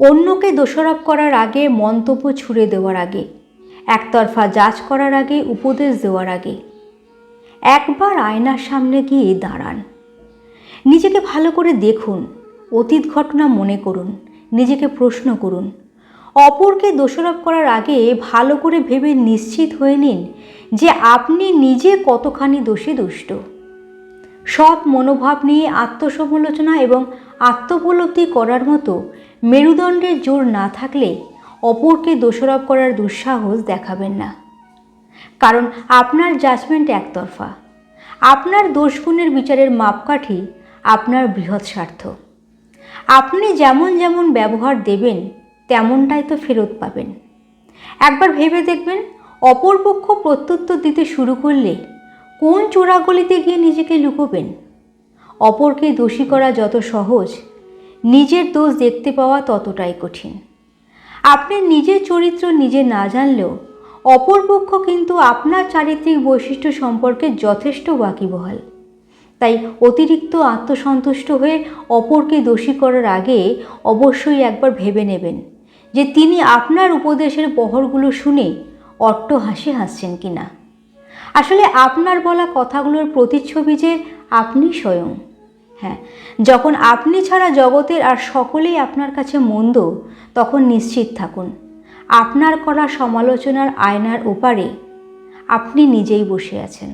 অন্যকে দোষারোপ করার আগে মন্তব্য ছুড়ে দেওয়ার আগে, একতরফা যাচ করার আগে, উপদেশ দেওয়ার আগে। একবার আয়নার সামনে গিয়ে দাঁড়ান। নিজেকে ভালো করে দেখুন, অতীত ঘটনা মনে করুন, নিজেকে প্রশ্ন করুন। অপরকে দোষারোপ করার আগে ভালো করে ভেবে নিশ্চিত হয়ে নিন যে আপনি নিজে কতখানি দোষী দুষ্ট। সৎ মনোভাব নিয়ে আত্মসমালোচনা এবং আত্মোপলব্ধি করার মতো মেরুদণ্ডের জোর না থাকলে অপরকে দোষারোপ করার দুঃসাহস দেখাবেন না। কারণ আপনার জাজমেন্ট একতরফা। আপনার দোষগুণের বিচারের মাপকাঠি আপনার বৃহৎ স্বার্থ। আপনি যেমন যেমন ব্যবহার দেবেন, তেমনটাই তো ফেরত পাবেন। একবার ভেবে দেখবেন, অপরপক্ষ প্রত্যুত্তর দিতে শুরু করলে কোন চোরাগলিতে গিয়ে নিজেকে লুকোবেন? অপরকে দোষী করা যত সহজ, নিজের দোষ দেখতে পাওয়া ততটাই কঠিন। আপনি নিজের চরিত্র নিজে না জানলেও অপরপক্ষ কিন্তু আপনার চারিত্রিক বৈশিষ্ট্য সম্পর্কে যথেষ্ট ওয়াকিবহাল। তাই অতিরিক্ত আত্মসন্তুষ্ট হয়ে অপরকে দোষী করার আগে অবশ্যই একবার ভেবে নেবেন যে তিনি আপনার উপদেশের বহরগুলো শুনে অট্ট হাসি হাসছেন কিনা। আসলে আপনার বলা কথাগুলোর প্রতিচ্ছবি যে আপনি স্বয়ং। হ্যাঁ যখন আপনি ছাড়া জগতের আর সকলেই আপনার কাছে মন্দ, তখন নিশ্চিত থাকুন, আপনার করা সমালোচনার আয়নার ওপারে আপনি নিজেই বসে আছেন।